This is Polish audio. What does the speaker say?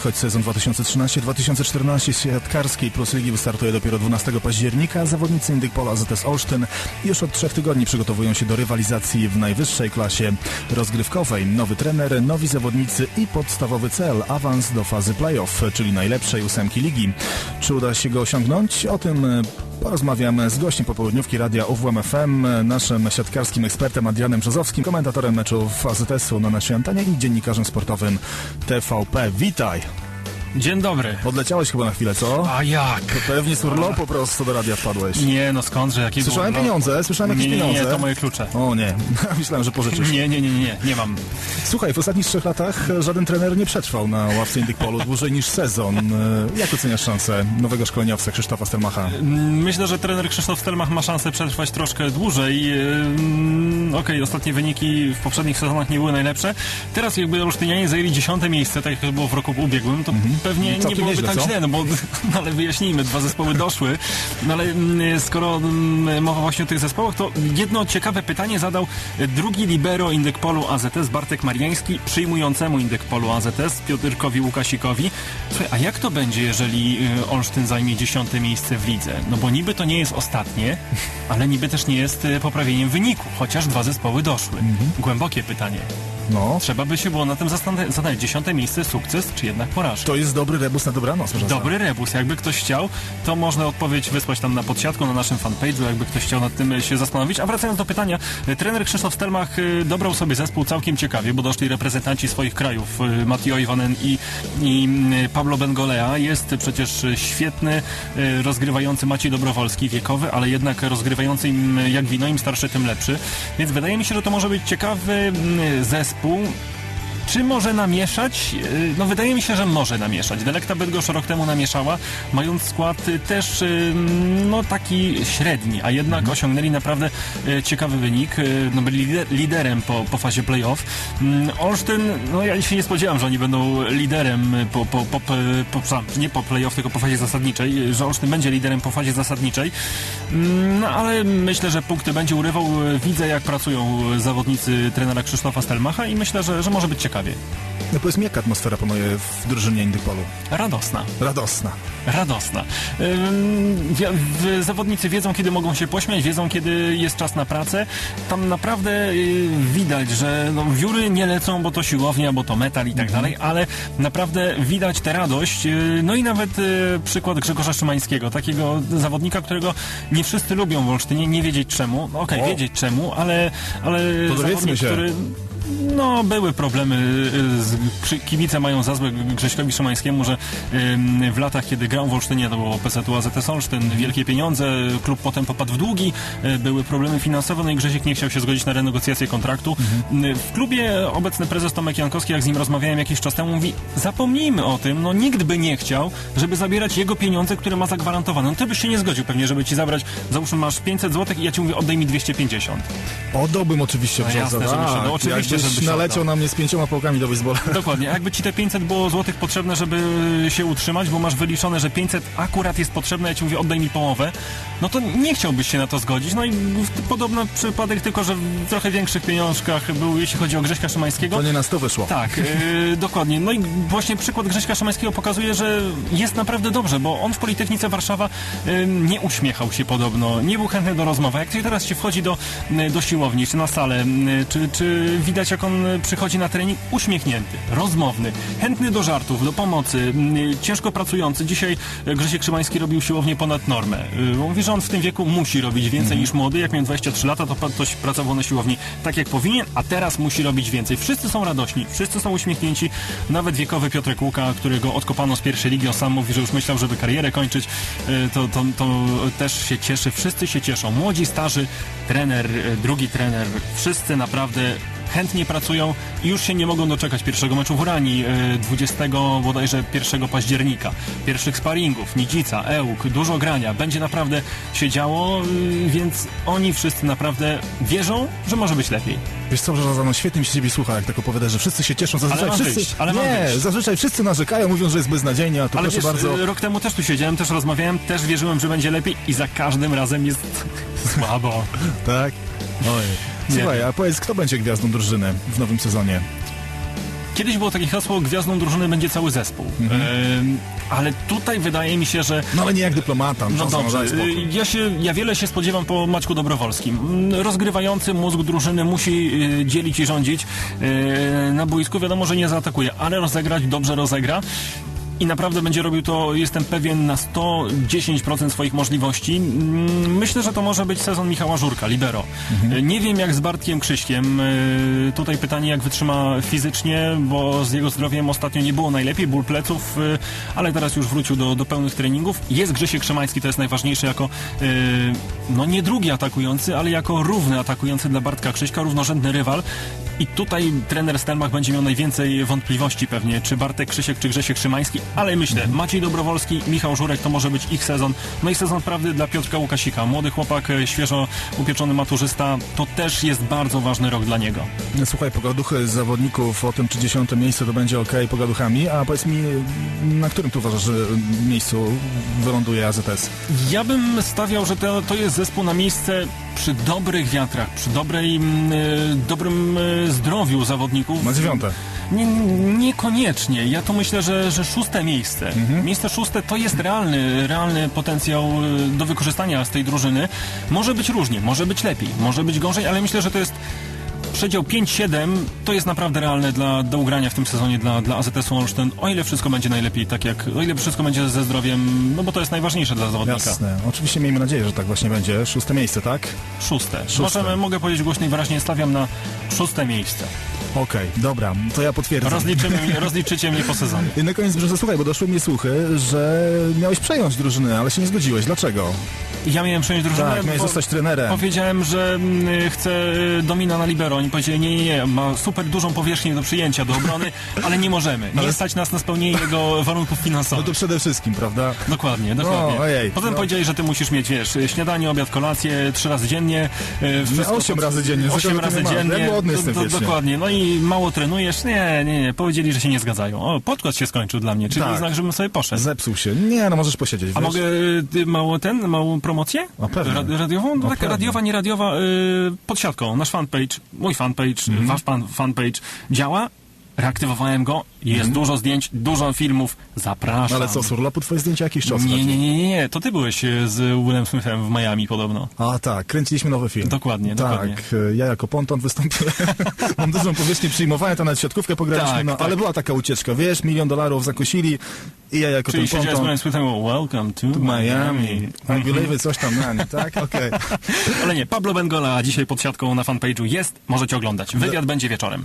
choć sezon 2013-2014 siatkarskiej Plus Ligi wystartuje dopiero 12 października, zawodnicy Indykpola AZS Olsztyn już od trzech tygodni przygotowują się do rywalizacji w najwyższej klasie rozgrywkowej. Nowy trener, nowi zawodnicy i podstawowy cel awans do fazy playoff, czyli najlepszej ósemki ligi. Czy uda się go osiągnąć? O tym Porozmawiamy z gościem popołudniówki radia UWM FM, naszym siatkarskim ekspertem Adrianem Brzozowskim, komentatorem meczów AZS-u na naszej antenie i dziennikarzem sportowym TVP. Witaj! Dzień dobry. Odleciałeś chyba na chwilę, co? A jak? To pewnie z urlopu po prostu do radia wpadłeś. Nie, no skądże, jakiego Słyszałem pieniądze, słyszałem jakieś nie, nie, pieniądze. Nie, to moje klucze. O nie, myślałem, że pożyczysz. Nie, nie, nie, nie, nie, mam. Słuchaj, w ostatnich trzech latach żaden trener nie przetrwał na ławce Indykpolu dłużej niż sezon. E, Jak oceniasz szansę nowego szkoleniowca Krzysztofa Stelmacha? Myślę, że trener Krzysztof Stelmach ma szansę przetrwać troszkę dłużej. Ym, Okej, ostatnie wyniki w poprzednich sezonach nie były najlepsze. Teraz jakby Olsztynianie zajęli dziesiąte miejsce, tak jak było w roku ubiegłym, to pewnie nie Mhm. Byłoby tak źle, no bo no ale wyjaśnijmy, dwa zespoły doszły. No ale mm, skoro mm, mowa właśnie o tych zespołach, to jedno ciekawe pytanie zadał drugi libero Indykpolu AZS Bartek Mariański przyjmującemu Indykpolu AZS Piotrkowi Łukasikowi. Słuchaj, a jak to będzie, jeżeli y, Olsztyn zajmie dziesiąte miejsce w lidze? No bo niby to nie jest ostatnie, ale niby też nie jest y, poprawieniem wyniku, chociaż dwa zespoły doszły. Głębokie pytanie. No, Trzeba by się było na tym zastanowić. Dziesiąte miejsce, sukces, czy jednak porażka? to jest dobry rebus na dobranoc, proszę Dobry rebus. Jakby ktoś chciał, to można odpowiedź wysłać tam na podsiadku, na naszym fanpage'u, jakby ktoś chciał nad tym się zastanowić. A wracając do pytania, e, trener Krzysztof Stelmach e, dobrał sobie zespół całkiem ciekawie, bo doszli reprezentanci swoich krajów, e, Matteo Iwanen i, i Pablo Bengolea. Jest przecież świetny, rozgrywający Maciej Dobrowolski, wiekowy, ale jednak rozgrywający im jak wino, im starszy, tym lepszy. Więc wydaje mi się, że to może być ciekawy mm, zespół. Czy może namieszać? Yy, No wydaje mi się, że może namieszać. Delekta Bydgoszcz rok temu namieszała, mając skład y, też y, no taki średni, a jednak osiągnęli naprawdę y, ciekawy wynik. Y, No byli lider, liderem po, po fazie playoff. Mm, Olsztyn, no ja się nie spodziewam, że oni będą liderem y, po, po, po, po, nie po playoff, tylko po fazie zasadniczej, y, że Olsztyn będzie liderem po fazie zasadniczej. Mm, No ale myślę, że punkty będzie urywał. Y, Widzę jak pracują y, zawodnicy trenera Krzysztofa Stelmacha i myślę, że, że może być ciekawie. No powiedz mi, jaka atmosfera panuje w drużynie Indykpolu? Radosna. Radosna. Radosna. Zawodnicy wiedzą, kiedy mogą się pośmiać, wiedzą, kiedy jest czas na pracę. Tam naprawdę y, widać, że no, wióry nie lecą, bo to siłownia, bo to metal i tak dalej, ale naprawdę widać tę radość. Y, no i nawet y, przykład Grzegorza Szymańskiego, takiego zawodnika, którego nie wszyscy lubią w Olsztynie, nie wiedzieć czemu. No okej, O. wiedzieć czemu, ale, ale zawodnik, się. który no, były problemy. y, Z, przy- kibice mają za złe Grześkowi Szymańskiemu, że w latach, kiedy grał w Olsztynie, to było PZU AZS Olsztyn, wielkie pieniądze, klub potem popadł w długi, y, były problemy finansowe, no i Grzesiek nie chciał się zgodzić na renegocjację kontraktu. Y, W klubie obecny prezes Tomek Jankowski, jak z nim rozmawiałem jakiś czas temu, mówi, zapomnijmy o tym, no nikt by nie chciał, żeby zabierać jego pieniądze, które ma zagwarantowane. No ty byś się nie zgodził pewnie, żeby ci zabrać, załóżmy masz 500 zł i ja ci mówię, oddaj mi 250. Oddałbym oczywiście No jasne, żebyś tak. oddał. Oczywiście, Naleciał na mnie z pięcioma pałkami do baseballa. Dokładnie. Jakby ci te 500 było złotych potrzebne, żeby się utrzymać, bo masz wyliczone, że 500 akurat jest potrzebne, ja ci mówię, oddaj mi połowę, no to nie chciałbyś się na to zgodzić. No i podobny przypadek, tylko że w trochę większych pieniążkach był, jeśli chodzi o Grześka Szymańskiego. To nie na sto wyszło. Tak, yy, dokładnie. No i właśnie przykład Grześka Szymańskiego pokazuje, że jest naprawdę dobrze, bo on w Politechnice Warszawa yy, nie uśmiechał się podobno, nie był chętny do rozmowy. Jak teraz się wchodzi do, yy, do siłowni, czy na salę, czy, czy widać jak on yy, przychodzi na trening, uśmiechnięty, rozmowny, chętny do żartów, do pomocy, yy, ciężko pracujący. Dzisiaj yy, Grzesiek Szymański robił siłownię ponad normę. Mówi, że on w tym wieku musi robić więcej niż młody. Jak miał 23 lata, to ktoś pracował na siłowni tak jak powinien, a teraz musi robić więcej. Wszyscy są radośni, wszyscy są uśmiechnięci. Nawet wiekowy Piotrek Łuka, którego odkopano z pierwszej ligi, on sam mówi, że już myślał, żeby karierę kończyć, to, to, to też się cieszy. Wszyscy się cieszą. Młodzi, starzy, trener, drugi trener, wszyscy naprawdę chętnie pracują i już się nie mogą doczekać pierwszego meczu w Uranii yy, 20 bodajże 1 października. Pierwszych sparingów, Nidzica, Ełk, dużo grania. Będzie naprawdę się działo, yy, więc oni wszyscy naprawdę wierzą, że może być lepiej. Wiesz co, Brzoza, no świetnie mi się ciebie słucha, jak tak opowiadasz, że wszyscy się cieszą. Zazwyczaj Ale wszyscy... wyjść, ale nie, zazwyczaj wszyscy narzekają, mówiąc, że jest beznadziejnie, a tu Ale proszę wiesz, bardzo... y, rok temu też tu siedziałem, też rozmawiałem, też wierzyłem, że będzie lepiej i za każdym razem jest słabo. Tak? Oj. Nie Słuchaj, a powiedz, kto będzie gwiazdą drużyny w nowym sezonie? kiedyś było takie hasło, gwiazdą drużyny będzie cały zespół. Mhm. Em, ale tutaj wydaje mi się, że No ale nie jak dyplomata. no dobrze, y, ja, się, ja wiele się spodziewam po Maćku Dobrowolskim. Mm, Rozgrywający mózg drużyny musi y, dzielić i rządzić. Y, na boisku wiadomo, że nie zaatakuje, ale rozegrać dobrze rozegra. I naprawdę będzie robił to, jestem pewien, na 110% swoich możliwości. Mm, Myślę, że to może być sezon Michała Żurka, libero. Y, Nie wiem jak z Bartkiem Krzyśkiem. Y, Tutaj pytanie, jak wytrzyma fizycznie, bo z jego zdrowiem ostatnio nie było najlepiej, ból pleców, y, ale teraz już wrócił do, do pełnych treningów. Jest Grzesiek Szymański, to jest najważniejsze, jako y, no nie drugi atakujący, ale jako równy atakujący dla Bartka Krzyśka, równorzędny rywal. I tutaj trener Stelmach będzie miał najwięcej wątpliwości pewnie, czy Bartek Krzysiek, czy Grzesiek Szymański, ale myślę, Maciej Dobrowolski, Michał Żurek, to może być ich sezon. No i sezon prawdy dla Piotrka Łukasika. Młody chłopak, e, świeżo upieczony maturzysta, to też jest bardzo ważny rok dla niego. Słuchaj, pogaduchy z zawodników o tym, czy dziesiąte miejsce to będzie ok pogaduchami, a powiedz mi, na którym tu uważasz, że miejscu wyląduje AZS? Ja bym stawiał, że to, to jest zespół na miejsce przy dobrych wiatrach, przy dobrej, e, dobrym e, zdrowiu zawodników. Na dziewiąte. Nie, niekoniecznie. Ja to myślę, że, że szóste miejsce. Miejsce szóste to jest realny, realny potencjał y, do wykorzystania z tej drużyny. Może być różnie, może być lepiej, może być gorzej, ale myślę, że to jest przedział 5-7 to jest naprawdę realne dla, do ugrania w tym sezonie dla, dla AZS-u Olsztyn, o ile wszystko będzie najlepiej, tak jak, o ile wszystko będzie ze zdrowiem, no bo to jest najważniejsze dla zawodnika. Jasne. Oczywiście miejmy nadzieję, że tak właśnie będzie. Szóste miejsce, tak? Szóste. Szóste. Możemy, mogę powiedzieć głośno i wyraźnie, stawiam na szóste miejsce. Okej, dobra, to ja potwierdzam. Rozliczymy, rozliczycie mnie po sezonie. I na koniec, że słuchaj, bo doszły mnie słuchy, że miałeś przejąć drużynę, ale się nie zgodziłeś. Dlaczego? Ja miałem przejąć drużynę. Tak, miałeś zostać trenerem. Powiedziałem, że mm, chcę y, domina na libero. Oni powiedzieli, nie, nie, nie, ma super dużą powierzchnię do przyjęcia, do obrony, ale nie możemy. Nie Ale- stać nas na spełnienie jego warunków No finansowych. to przede wszystkim, prawda? Dokładnie, dokładnie. ojej, Potem no. powiedzieli, że ty musisz mieć, wiesz, śniadanie, obiad, kolację trzy razy dziennie. y, wszystko osiem pod- razy dziennie, Osiem razy dziennie. Ja głodny Do- jestem do- wiecznie. Dokładnie. No i mało trenujesz. Nie, nie, nie. Powiedzieli, że się nie zgadzają. O, podkład się skończył dla mnie, czyli Tak. znak, żebym sobie poszedł. Zepsuł się. Nie, no możesz posiedzieć, A wiesz? mogę y, mało ten, małą promocję? A pewnie. Ra- radiową? No A taka pewnie. radiowa, nie radiowa, y, pod siatką. Nasz fanpage, mój fanpage, Mhm. wasz pan, fanpage działa. Reaktywowałem go, jest dużo zdjęć, dużo filmów. Zapraszam. Mhm. Ale co, z urlopu twoje zdjęcia jakiś czas Nie, nie, nie, nie, nie. To ty byłeś e, z Willem Smithem w Miami podobno. A tak, kręciliśmy nowy film. Dokładnie, tak, dokładnie. ja jako ponton wystąpiłem. Mam dużą powierzchnię przyjmowałem, tam nawet siatkówkę pograliśmy, Tak, no, tak. ale była taka ucieczka, wiesz, milion dolarów zakusili i ja jako Czyli ten siedziałeś z ponton... Willem welcome to Miami. Miami. I believe it, coś tam na nie, tak? Okej. Ale nie, Pablo Bengola dzisiaj pod siatką na fanpage'u jest, możecie oglądać. Wywiad będzie wieczorem.